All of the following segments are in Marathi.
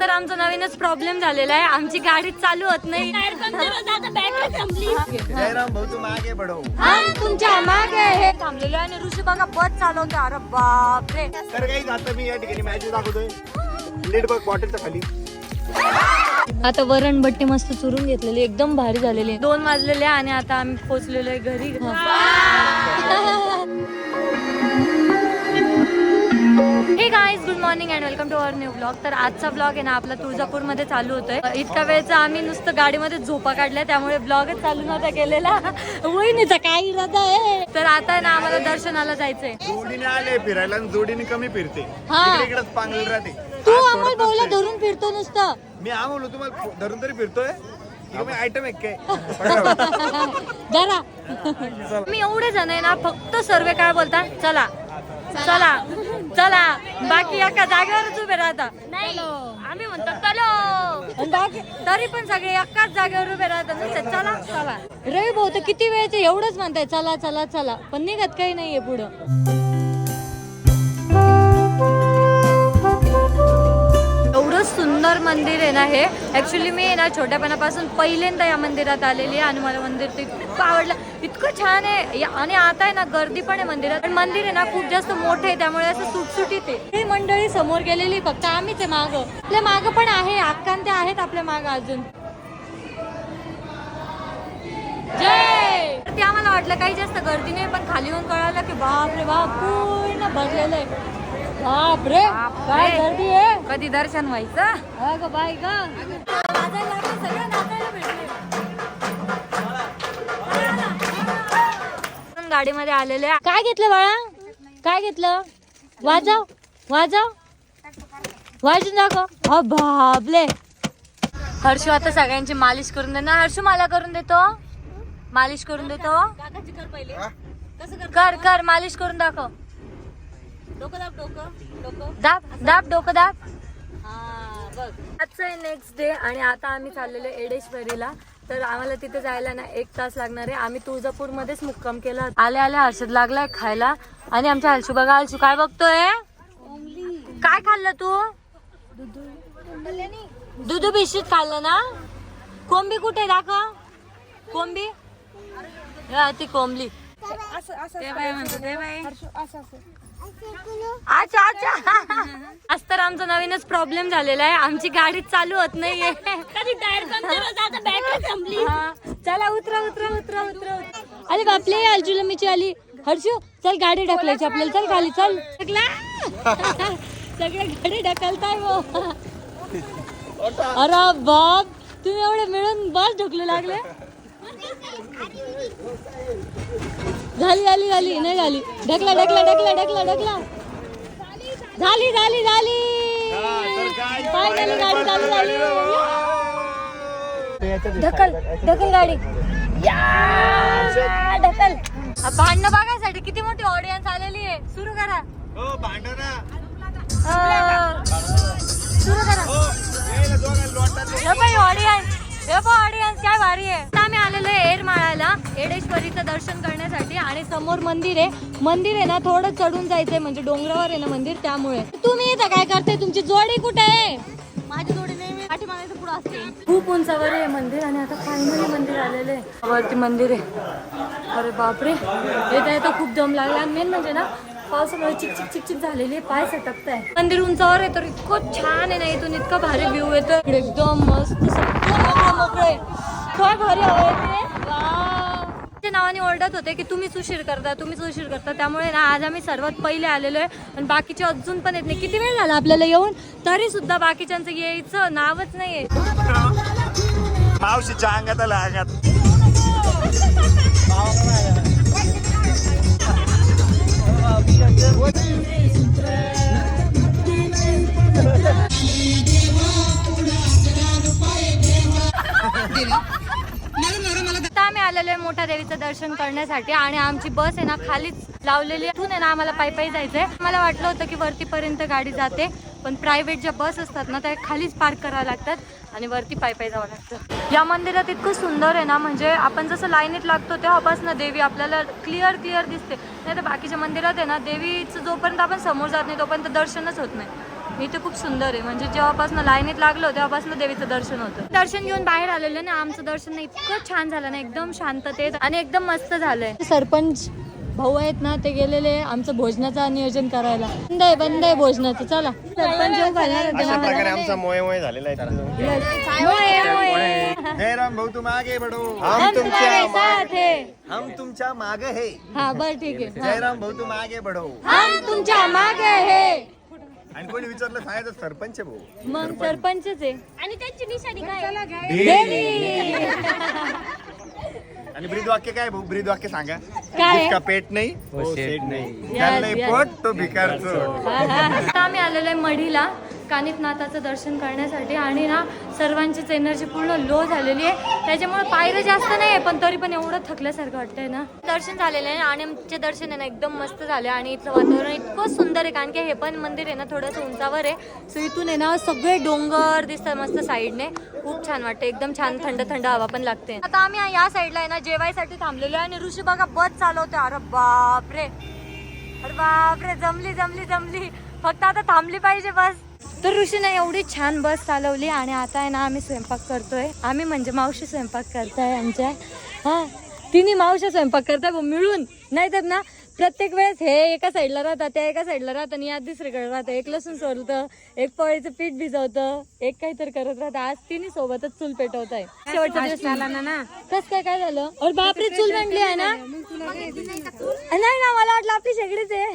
तर आमचा नवीनच प्रॉब्लेम झालेला आहे. आमची गाडी चालू होत नाही. जयराम भाऊ तू मागे पडव हा, तुमच्या मागे. हे थांबलेलो आहे आणि ऋषी बघा बस चालवतो अरे बापरे. तर काही आता मी या ठिकाणी मॅच दाखवतोय. नीट बघ बॉटलच्या खाली. आता वरण बट्टी मस्त चुरून घेतलेली एकदम भारी झालेली. आहे. दोन वाजलेले आहे आणि आता आम्ही पोहोचलेलो आहे घरी. Morning and welcome to our new blog तर आजचा ब्लॉग आहे ना आपला तुळजापूरमध्ये चालू होतोय. इतका वेळचा आम्ही नुसतं गाडीमध्ये झोपा काढल्या त्यामुळे ब्लॉगच चालू नव्हता केलेला. वहिनीचा काय इरादा आहे. तर आता ना आम्हाला दर्शनाला जायचंय. जोडीने आले फिरायला आणि जोडीने कमी फिरते. हा. इकडे इकडेच पांगल राहते. तू अमोल भाऊला. धरून फिरतो नुसतं. मी आमोल तुम्हाला धरून तरी फिरतोय? आयटम काय. जरा. मी एवढे जण आहे ना फक्त सर्वे काय बोलता चला. चला चला बाकी एका जागेवरच उभे राहता. आम्ही म्हणतो चलो. आणि बाकी तरी पण सगळे एकाच जागेवर उभे राहतात. नुसते चला चला. रवी भाऊ तर किती वेळचे एवढंच म्हणताय चला चला चला. पण निघत काही नाहीये पुढं. मंदिर आहे ना हे. ऍक्च्युली मी ना छोट्यापणापासून पहिल्यांदा या मंदिरात आलेली आहे आणि मला मंदिर ते खूप आवडलं. इतकं छान आहे. या- आणि आता आहे ना गर्दी पण आहे मंदिरात. पण मंदिर आहे ना खूप जास्त मोठं आहे त्यामुळे असं सुटसुटीत आहे. ही मंडळी समोर गेलेली फक्त आम्हीच आहे माग. आपल्या माग पण आहे अक्कान ते आहेत आपल्या माग अजून. जय! तर ते आम्हाला वाटलं काही जास्त गर्दी नाही पण खाली येऊन कळालं की बाप रे बाप पूर्ण भरलेलं आहे. बाप रे काय गर्दी आहे? कधी दर्शन व्हायचं. आपण गाडीमध्ये आलेले. काय घेतलं बाळा? काय घेतलं? वाजव वाजव. वाजून दाखव. हा बापले. हर्षू आता सगळ्यांची मालिश करून देणार हर्षू मला करून देतो. मालिश करून देतो. कर कर मालिश करून दाखव. दाब दाब डोकं दाब. आजचं आहे नेक्स्ट डे आणि आता आम्ही चाललेलो एडेश्वरीला. तर आम्हाला तिथे जायला ना एक तास लागणार आहे. आम्ही तुळजापूरमध्येच मुक्काम केला आले आले हर्षद लागलाय खायला. आणि आमच्या हर्षू बघा हर्षू काय बघतोय? काय खाल्लं तू? दुधू बिशीत खाल्लं ना? कोंबी कुठे दाखव. कोंबी? हा, ती कोंबली. अच्छा अच्छा. आज तर आमचा नवीनच प्रॉब्लेम झालेला आहे. आमची गाडी चालू होत नाहीये. हा. चला उतरा उतरा उतरा उतरा अरे बापले अलजूला मीची आली. हर्षू चल गाडी ढकलायची आपल्याला. चल खाली चल. ढकला. सगळे गाडी ढकलताय वो अरे बाप तुम्ही एवढे मिळून बस ढकलू लागले. झाली झाली झाली नाही झाली. ढकला ढकला ढकला ढकला ढकला. झाली झाली झाली. गाडी चालू झाली. ढकल ढकल गाडी. या ढकल. भांडणं बघायसाठी किती मोठी ऑडियन्स आलेली आहे. सुरू करा. हो सुरू करा. ऑडियन्स हे ऑडियन्स काय भारी आहे आता आम्ही आलेलो आहे एरमाळ्याला एडेश्वरीचं दर्शन करण्यासाठी आणि समोर मंदिर आहे. मंदिर आहे ना थोडं चढून जायचंय म्हणजे डोंगरावर आहे ना मंदिर त्यामुळे. तुम्ही इथं काय करते तुमची जोडी कुठे आहे? माझी जोडी नाही पाठीमागे पुढे असते. खूप उंचावर आहे मंदिर आणि आता फायनली मंदिर आलेलं आहे. वरती मंदिर आहे. अरे बापरे. येता येता खूप दम लागला. आणि मेन म्हणजे ना पावसामुळे चिक चिक चिक चिक झालेली आहे. पाय सटकत आहे मंदिर उंचावर आहे तर इतकं छान आहे ना इथून इतकं भारी व्ह्यू येतो एकदम मस्त सगळं मोकळं. ते नावाने ओरडत होते की तुम्हीच उशीर करता तुम्हीच उशीर करता. त्यामुळे ना आज आम्ही सर्वात पहिले आलेलो आहे आणि बाकीचे अजून पण येत नाही. किती वेळ झाला आपल्याला येऊन? तरी सुद्धा बाकीच्यांचं यायचं नावच नाहीये. मावशीच्या अंगात आला अंगात. आता आम्ही आलेलो आहे मोठ्या देवीचं दर्शन करण्यासाठी आणि आमची बस आहे ना खालीच लावलेली आहे. आहे ना आम्हाला पायी पायी जायचंय. मला वाटलं होतं की वरतीपर्यंत गाडी जाते पण प्रायव्हेट ज्या बस असतात ना त्या खालीच पार्क कराव्या लागतात आणि वरती पायी पायी जावं लागतं. या मंदिरात इतकं सुंदर आहे ना म्हणजे आपण जसं लाईनीत लागतो तेव्हापासून देवी आपल्याला क्लिअर क्लिअर दिसते. नाही तर बाकीच्या मंदिरात आहे ना देवीचं जोपर्यंत आपण समोर जात नाही तोपर्यंत दर्शनच होत नाही. इथे खूप सुंदर आहे. म्हणजे जेव्हापासून लाईनीत लागलो तेव्हापासून देवीचं दर्शन होतं. दर्शन घेऊन बाहेर आलेलं ना आमचं दर्शन इतकं छान झालं ना एकदम शांततेत आणि एकदम मस्त झालंय. सरपंच भाऊ आहेत ना ते गेलेले आमचं भोजनाचं नियोजन करायला. बंद आहे बंद आहे भोजनाचं चला. सरपंच जेवू घालणार होते अशा प्रकारे आम्हाला. आमचा मोय मोय झालेला आहे राम भाऊ बढो हम तुमच्या साथ है. हम तुमच्या मागे हे. हा बर ठीक आहे. जय राम भाऊ तुम आगे बढो हम तुमच्या मागे है. आणि कोणी विचारलं सांगायचं सरपंच आहे भाऊ. मग सरपंचच आहे. आणि त्यांची निशाणी काय देवी. आणि ब्रीद वाक्य काय भाऊ? ब्रीद वाक्य सांगा. काय? जिसका पेट नाही वो सेठ नाही. ज्याला yes. पोट तो भिकार हा, हा. आता आम्ही आलेलो आहे मढीला. कानिफनाथाचं दर्शन करण्यासाठी आणि ना सर्वांचीच एनर्जी पूर्ण लो झालेली आहे. त्याच्यामुळे पायरं जास्त नाही आहे पण तरी पण एवढं थकल्यासारखं वाटतंय ना. दर्शन झालेलं आहे आणि आमचे दर्शन आहे ना एकदम मस्त झाले आणि इथलं वातावरण इतकं सुंदर आहे कारण की हे पण मंदिर आहे ना थोडंसं उंचावर आहे. सो इथून आहे ना सगळे डोंगर दिसतात मस्त साईडने. खूप छान वाटते एकदम छान थंड थंड हवा पण लागते. आता आम्ही या साईडला आहे ना जेवायसाठी थांबलेलो आहे आणि ऋषी बघा बस चालवतोय. अरे बापरे. अरे बापरे जमली जमली जमली. फक्त आता थांबली पाहिजे बस. तर ऋषीने एवढी छान बस चालवली आणि आता आहे ना आम्ही स्वयंपाक करतोय. आम्ही म्हणजे मावशी स्वयंपाक करताय आमच्या. हा तिन्ही मावशी स्वयंपाक करताय मिळून. नाही तर ना प्रत्येक वेळेस हे एका साईडला राहतात त्या एका साईडला राहतात आणि या दुसरीकडे राहतं एक लसूण सोलतं एक पोळीचं पीठ भिजवतं एक काहीतरी करत राहतं आज तिन्ही सोबतच चूल पेटवत आहे शेवटचा दिवस ना कस काय काय झालं? अरे बापरे चूल मांडली आहे ना? नाही ना मला वाटलं आपली शेगडीच आहे.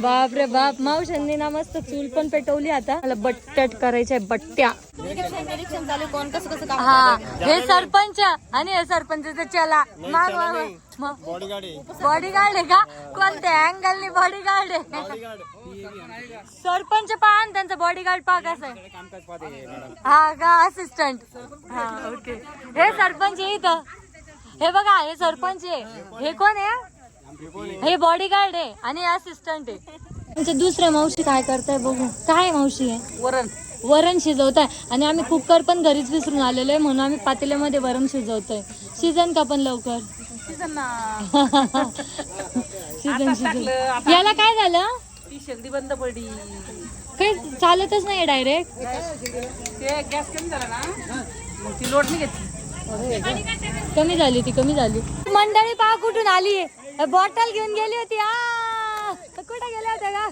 बापरे बाप मावशांनी ना मस्त चूल पण पेटवली आता. मला बट्ट्याट करायच्या बट्ट्या. निरीक्षण चालू कोण कसं कसं काम हा हे सरपंच आणि हे सरपंच चला. बॉडीगार्ड बॉडीगार्ड आहे. का? कोणत्या अँगलनी बॉडीगार्ड आहे? सरपंच पहा आणि त्यांचा बॉडीगार्ड पहा कसं आहे. हा का? असिस्टंट हा ओके हे सरपंच इथं. हे बघा हे सरपंच आहे. हे कोण आहे? हे बॉडीगार्ड आहे आणि असिस्टंट आहे. म्हणजे दुसऱ्या मावशी काय करताय बघू. काय मावशी आहे? वरण. वरण शिजवताय. आणि आम्ही कुकर पण घरीच विसरून आलेलो आहे म्हणून आम्ही पातेल्यामध्ये वरण शिजवतोय. शिजन का पण लवकर? सीझन सीझन याला काय झालं? ती शेगडी बंद पडली. काही चालतच नाही डायरेक्ट ते गॅस कमी झाला ना? मग ती लोट नाही घेतली. कमी झाली ती कमी झाली. मंडळी पहा कुठून आली बॉटल घेऊन गेली होती आ! कुठे गेल्या होत्या का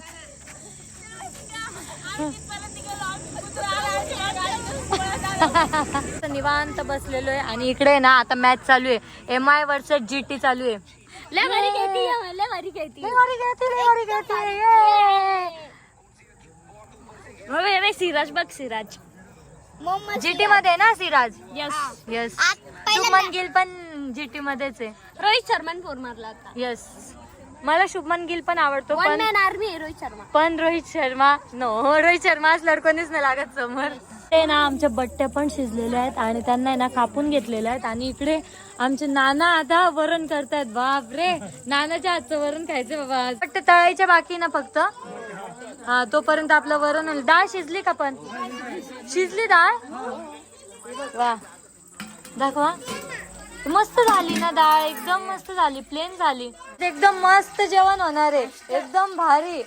निवांत बसलेलो आहे आणि इकडे ना आता मॅच चालू आहे. M I versus G T चालू आहे. लय भारी खेळती आहे, लय भारी खेळती लय भारी खेळते, लय भारी खेळते, ये. अबे, अबे, सिराज बघ सिराज. जीटी मध्ये ना सिराज? यस यस शुभमन गिल पण जीटी मध्येच आहे. रोहित शर्माने फोन मारला होता यस मला शुभमन गिल पण आवडतो वन पण मॅन आर्मी आहे रोहित शर्मा. पण रोहित शर्मा नो रोहित शर्मा असल्यावर कोणीच नाही लागत समोर. ते ना आमच्या बट्ट्या पण शिजलेल्या आहेत आणि त्यांना आहे ना कापून घेतलेल्या आहेत आणि इकडे आमचे नाना आता वरण करतायत. बाप रे नानाच्या हातचं वरण खायचं बाबा आज. बट्टे तळायच्या बाकी ना फक्त. हा तोपर्यंत आपलं वरण होईल डाळ शिजली का पण? शिजली डाळ? वा. दाखवा. मस्त झाली ना डाळ एकदम मस्त झाली प्लेन झाली. एकदम मस्त जेवण होणार आहे. एकदम भारी.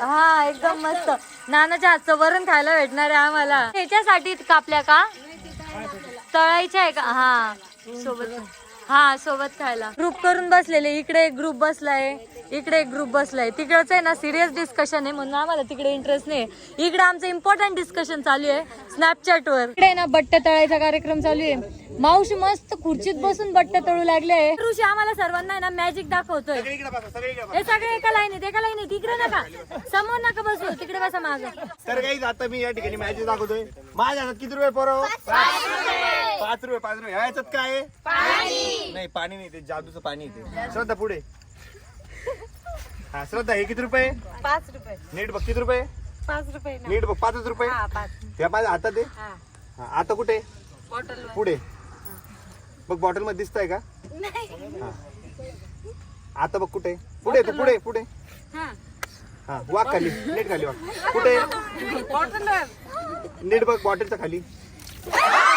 हा एकदम मस्त. नानाच्या हातचं वरण खायला भेटणार आहे आम्हाला. त्याच्यासाठी कापल्या का? तळायच्या आहे का? हा. सोबत. हा सोबत खायला. ग्रुप करून बसलेले. इकडे एक ग्रुप बसलाय. इकडे एक ग्रुप बसलाय. तिकडचं आहे ना सिरियस डिस्कशन आहे म्हणून आम्हाला तिकडे इंटरेस्ट नाही इकडे आमचं इम्पॉर्टंट डिस्कशन चालू आहे. स्नॅपचॅट वर. इकडे ना बट्ट तळायचा कार्यक्रम चालू आहे. मावशी मस्त खुर्चीत बसून बट्ट तळू लागले ऋषी आम्हाला सर्वांना आहे ना मॅजिक दाखवतोय. इकडे बसा सगळे इकडे हे सगळे एका लाईनीत एका लाईनीत तिकडे नका. समोर नका बसू. तिकडे बसा माग. तर काही आता मी या ठिकाणी मॅच दाखवतोय. माझ्या हातात किती रुपये पोरं? पाच रुपये. पाच रुपये. ह्या याच्यात काय आहे? नाही पाणी नाही ते जादूचं पाणी येते श्रद्धा पुढे. हा श्रद्धा हे किती रुपये? पाच रुपये. नीट बघ किती रुपये? पाच रुपये नीट बघ पाचच रुपये? त्या माझ्या हातात आहे हा, आता कुठे? पुढे. बघ बॉटलमध्ये दिसतंय का? हा. आता बघ कुठे. पुढे तू पुढे पुढे. हा. वाघ खाली. नीट खाली वाघ कुठे? नीट बघ बॉटलच्या खाली.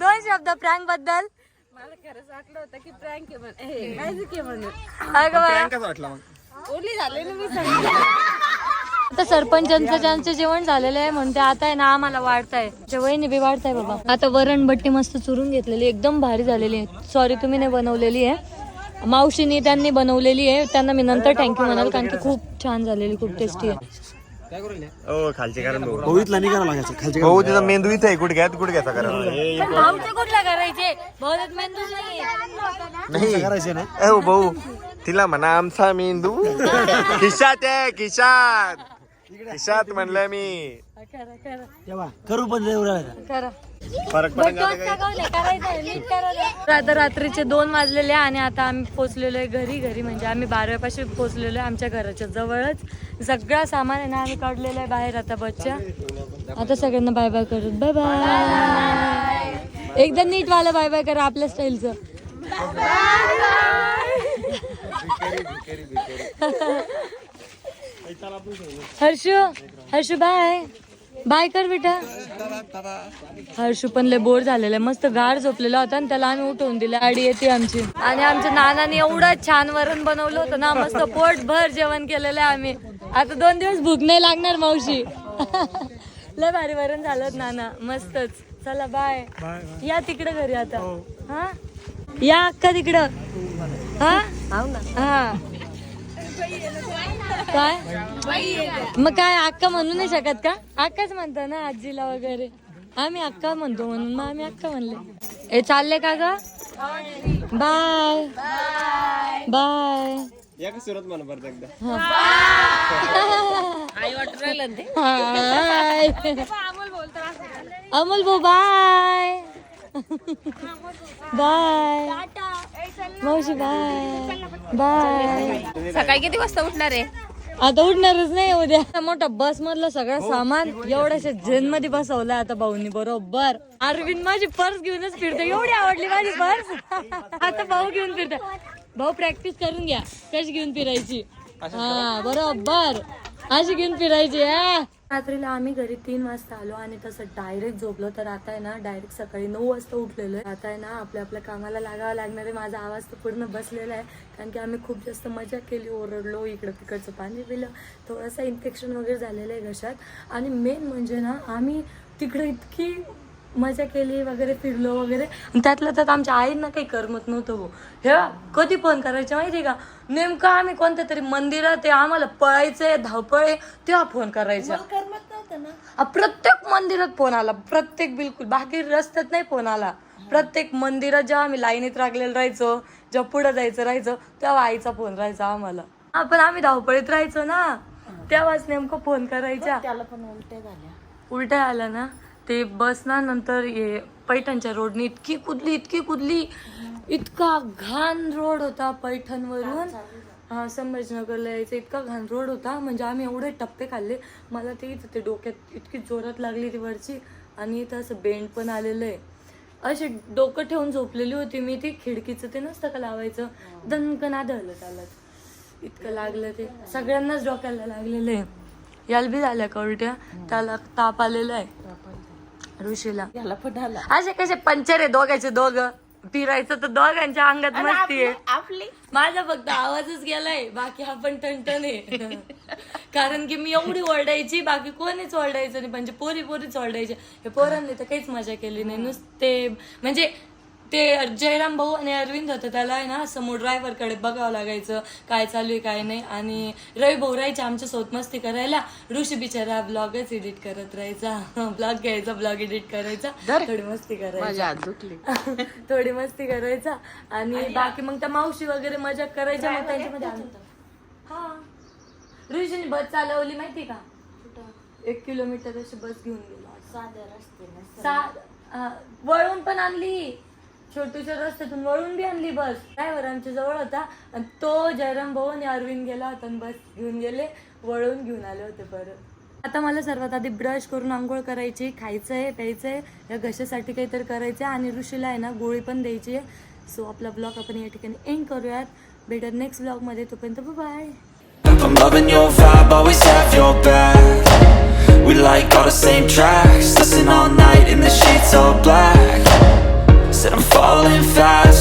दोन शब्द प्रँकबद्दल. मला खरंच वाटलं होतं की प्रँक आहे म्हणून ओली झाले ना मी सांगितलं आता सरपंचांचं ज्यांचं जेवण झालेलं आहे म्हणते आता आहे ना आम्हाला वाढताय. जेवणी बी वाढताय बाबा. आता वरण बट्टी मस्त चुरून घेतलेली एकदम भारी झालेली आहे. सॉरी तुम्ही नाही बनवलेली आहे. मावशीनी त्यांनी बनवलेली आहे त्यांना मी नंतर थँक्यू म्हणाल कारण की खूप छान झालेली खूप टेस्टी आहे. हो खालचे कारण भाऊ भाऊतला नाही करावं लागायचं खालच्या भाऊ तिचा मेंदू इथे कुठला करायचे? बहुतेक मेंदूच नाही. करायचे ना? हो भाऊ. तिला म्हणा आमचा मेंदू. खिशात आहे खिशात. खिशात म्हणलं मी. करा करा. तेव्हा करू पण करा. फरक करा. आता रात्रीचे दोन वाजलेले आहे आणि आता आम्ही पोचलेलो आहे घरी घरी म्हणजे आम्ही बारापाशी पोचलेलो आहे आमच्या घराच्या जवळच. सगळं सामान आहे ना आम्ही काढलेलं आहे बाहेर आता बच्च्या आता सगळ्यांना बाय बाय करत बाय बाय एकदा नीट वाला बाय बाय करा आपल्या स्टाईलचं हर्षू हर्षू बाय बाय कर बेटा. हर्षू पण लय बोर झालेला आहे. मस्त गाड झोपलेला होता आणि त्याला आम्ही उठवून दिला. गाडी येते आमची. आणि आमच्या नानाने एवढं छान वरण बनवलं होतं ना. मस्त पोट भर जेवण केलेलं आहे आम्ही. आता दोन दिवस भूक नाही लागणार मावशी. लय भारी वरण झालं नाना. मस्तच. चला बाय या तिकडे घरी आता. हा. या अक्का तिकडं. हा? हा. काय? मग काय अक्का म्हणू नाही शकत का? अक्काच म्हणतो ना आजीला वगैरे. आम्ही अक्का म्हणतो म्हणून मग आम्ही अक्का म्हणले. ए चालले का ग? बाय. बाय. आई वाटून राहिलं ते? हाय. अमोल भाऊ बाय. बाय. मावशी बाय बाय सकाळी किती वाजता उठणार आहे? आता उठणारच नाही उद्या. मोठा बस मधलं सगळं सामान एवढ्याशा जेन मध्ये बसवलंय आता भाऊनी बरोबर. अरविंद माझी पर्स घेऊनच फिरते एवढी आवडली माझी पर्स आता भाऊ घेऊन फिरते. भाऊ प्रॅक्टिस करून घ्या कशी घेऊन फिरायची? हा बरोबर. अशी घेऊन फिरायची हा. रात्रीला आम्ही घरी तीन वाजता आलो आणि तसं डायरेक्ट झोपलो. तर आता आहे ना डायरेक्ट सकाळी नऊ वाजता उठलेलो आहे आता आहे ना आपल्या आपल्या कामाला लागावं लागणार. आहे माझा आवाज तर पूर्ण बसलेला आहे. कारण की आम्ही खूप जास्त मजा केली. ओरडलो इकडं तिकडचं पाणी पिलं. थोडंसं इन्फेक्शन वगैरे झालेलं आहे घशात. आणि मेन म्हणजे ना आम्ही तिकडे इतकी मजा केली वगैरे फिरलो वगैरे. त्यातलं त्यात आमच्या आईंना काही करमत नव्हतं हो. हे कधी फोन करायचे माहिती का? नेमकं आम्ही कोणत्या तरी मंदिरात आहे आम्हाला पळायचंय धावपळ तेव्हा फोन करायचा. आ, प्रत्येक मंदिरात फोन आला. प्रत्येक बिलकुल बाकी रस्त्यात नाही फोन आला. प्रत्येक मंदिरात जेव्हा आम्ही लाईनीत लागलेलं राहायचो जेव्हा पुढे जायचं राहायचो तेव्हा आईचा फोन राहायचा आम्हाला. हा पण आम्ही धावपळीत राहायचो ना. तेव्हाच नेमकं फोन करायच्या त्याला पण उलट्या झाल्या. उलट्या आल्या ना? ते बस ना नंतर हे पैठणच्या रोडनी इतकी कुदली इतकी कुदली. इतका घाण रोड होता पैठणवरून. हा संभाजीनगरला यायचा इतका घाण रोड होता. म्हणजे आम्ही एवढे टप्पे खाल्ले. मला ते इथं ते डोक्यात इतकी जोरात लागली ती वरची. आणि इथं असं बेंड पण आलेलं आहे. असे डोकं ठेवून झोपलेली होती मी. ती खिडकीचं ते नसतं का लावायचं? दणकन आदळलं त्याला. इतकं लागलं ते. सगळ्यांनाच डोक्याला लागलेलं आहे. याला बी झाल्या का उलट्या? त्याला ताप आलेला आहे. ऋषीला. त्याला पण आला. असे कसे पंचर आहे दोघांचे दोघं. फिरायचं तर दोघांच्या अंगात मस्ती आहे. आपली? माझा फक्त आवाजच गेलाय. बाकी आपण टणटण आहे. कारण की मी एवढी ओरडायची बाकी कोणीच ओरडायचं नाही. म्हणजे पोरी पोरीच ओरडायचे. हे पोरांनी तर काहीच मजा केली नाही. नुसते म्हणजे ते जयराम भाऊ आणि अरविंद होतं त्याला आहे ना समोर ड्रायव्हरकडे बघावं लागायचं काय चालू आहे काय नाही. आणि रवी भाऊ राहायचे आमच्यासोबत मस्ती करायला. ऋषी बिचारा ब्लॉगच एडिट करत राहायचा. ब्लॉग घ्यायचा ब्लॉग एडिट करायचा. थोडी मस्ती करायची. थोडी मस्ती करायचा. आणि बाकी मग त्या मावशी वगैरे मजा करायच्या मग त्यांच्यामध्ये. हा. ऋषीने बस चालवली माहिती का? एक किलोमीटर अशी बस घेऊन गेला. साध्या रस्त्याने सा- हा, वळून पण आणली. छोटूच्या रस्त्यातून वळून बी आणली बस. ड्रायव्हर आमच्या जवळ होता. आणि तो जयराम भाऊ आणि अरविंद गेला होता आणि बस घेऊन गेले. वळून घेऊन आले होते परत. आता मला सर्वात आधी ब्रश करून आंघोळ करायची खायचंय प्यायचंय. या घशासाठी काहीतरी करायचं आणि ऋषीला आहे ना गोळी पण द्यायची आहे. सो आपला ब्लॉग आपण या ठिकाणी एंड करूयात. बेटर नेक्स्ट ब्लॉगमध्ये तोपर्यंत bye I'm loving your vibe, always have your back. We like all the same tracks. Listen all night in the sheets all black. Said I'm falling fast.